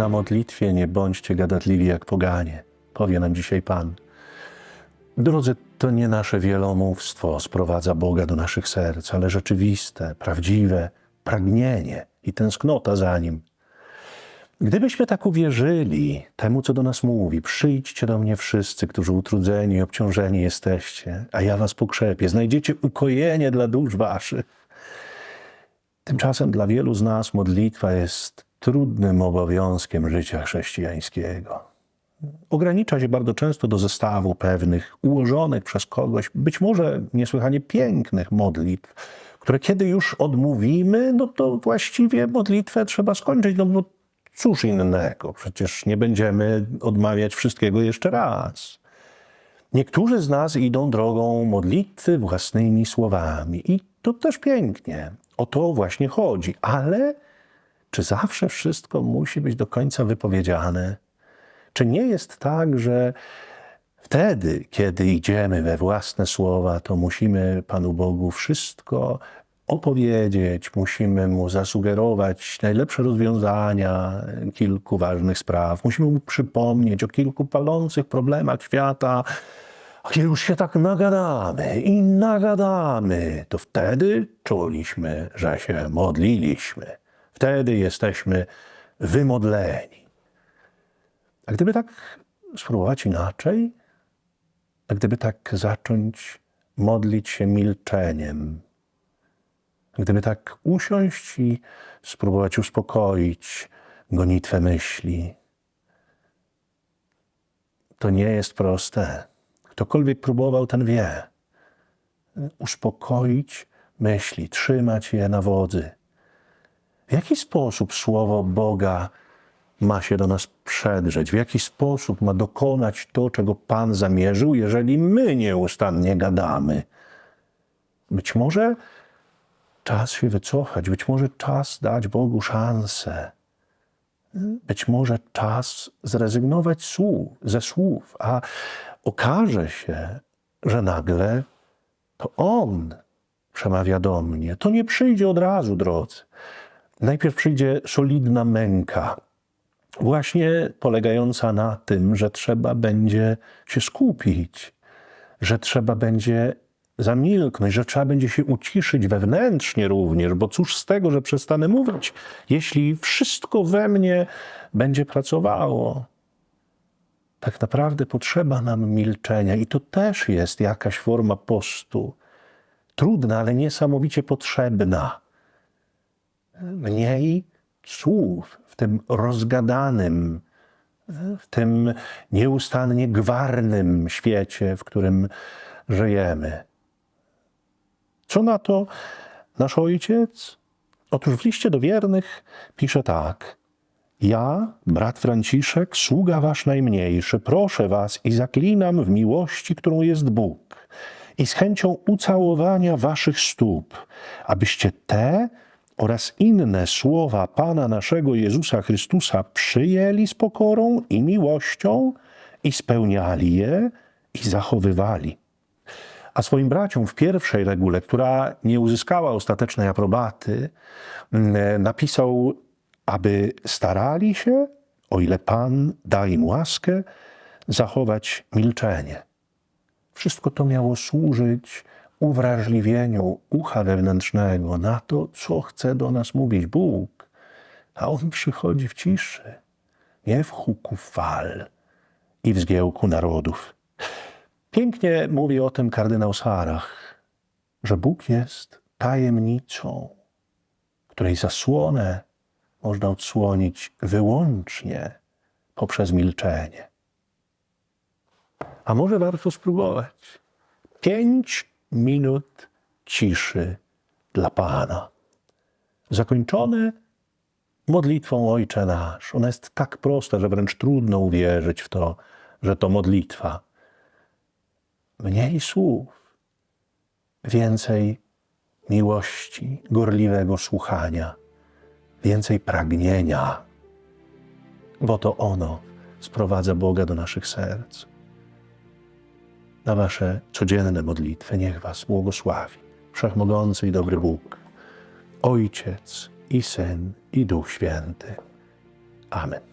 Na modlitwie nie bądźcie gadatliwi jak poganie, powie nam dzisiaj Pan. Drodzy, to nie nasze wielomówstwo sprowadza Boga do naszych serc, ale rzeczywiste, prawdziwe pragnienie i tęsknota za Nim. Gdybyśmy tak uwierzyli temu, co do nas mówi, przyjdźcie do mnie wszyscy, którzy utrudzeni i obciążeni jesteście, a ja was pokrzepię, znajdziecie ukojenie dla dusz waszych. Tymczasem dla wielu z nas modlitwa jest trudnym obowiązkiem życia chrześcijańskiego. Ogranicza się bardzo często do zestawu pewnych, ułożonych przez kogoś, być może niesłychanie pięknych modlitw, które kiedy już odmówimy, no to właściwie modlitwę trzeba skończyć, no bo cóż innego, przecież nie będziemy odmawiać wszystkiego jeszcze raz. Niektórzy z nas idą drogą modlitwy własnymi słowami i to też pięknie. O to właśnie chodzi, ale czy zawsze wszystko musi być do końca wypowiedziane? Czy nie jest tak, że wtedy, kiedy idziemy we własne słowa, to musimy Panu Bogu wszystko opowiedzieć, musimy Mu zasugerować najlepsze rozwiązania kilku ważnych spraw, musimy Mu przypomnieć o kilku palących problemach świata, a kiedy już się tak nagadamy i nagadamy, to wtedy czuliśmy, że się modliliśmy. Wtedy jesteśmy wymodleni. A gdyby tak spróbować inaczej, a gdyby tak zacząć modlić się milczeniem, gdyby tak usiąść i spróbować uspokoić gonitwę myśli, to nie jest proste. Ktokolwiek próbował, ten wie. Uspokoić myśli, trzymać je na wodzy. W jaki sposób słowo Boga ma się do nas przedrzeć? W jaki sposób ma dokonać to, czego Pan zamierzył, jeżeli my nieustannie gadamy? Być może czas się wycofać, być może czas dać Bogu szansę. Być może czas zrezygnować słów, ze słów, a okaże się, że nagle to On przemawia do mnie. To nie przyjdzie od razu, drodzy. Najpierw przyjdzie solidna męka, właśnie polegająca na tym, że trzeba będzie się skupić, że trzeba będzie zamilknąć, że trzeba będzie się uciszyć wewnętrznie również, bo cóż z tego, że przestanę mówić, jeśli wszystko we mnie będzie pracowało. Tak naprawdę potrzeba nam milczenia i to też jest jakaś forma postu. Trudna, ale niesamowicie potrzebna. Mniej słów w tym rozgadanym, w tym nieustannie gwarnym świecie, w którym żyjemy. Co na to nasz ojciec? Otóż w liście do wiernych pisze tak. Ja, brat Franciszek, sługa wasz najmniejszy, proszę was i zaklinam w miłości, którą jest Bóg, i z chęcią ucałowania waszych stóp, abyście te oraz inne słowa Pana naszego Jezusa Chrystusa przyjęli z pokorą i miłością i spełniali je i zachowywali a swoim braciom w pierwszej regule, która nie uzyskała ostatecznej aprobaty, mm, napisał, aby starali się, o ile Pan da im łaskę, zachować milczenie. Wszystko to miało służyć uwrażliwieniu ucha wewnętrznego na to, co chce do nas mówić Bóg. A On przychodzi w ciszy, nie w huku fal i w zgiełku narodów. Pięknie mówi o tym kardynał Sarach, że Bóg jest tajemnicą, której zasłonę można odsłonić wyłącznie poprzez milczenie. A może warto spróbować? Pięć minut ciszy dla Pana. Zakończone modlitwą Ojcze Nasz. Ona jest tak prosta, że wręcz trudno uwierzyć w to, że to modlitwa mniej słów, więcej miłości, gorliwego słuchania, więcej pragnienia, bo to ono sprowadza Boga do naszych serc. Na Wasze codzienne modlitwy niech Was błogosławi Wszechmogący i dobry Bóg, Ojciec i Syn i Duch Święty. Amen.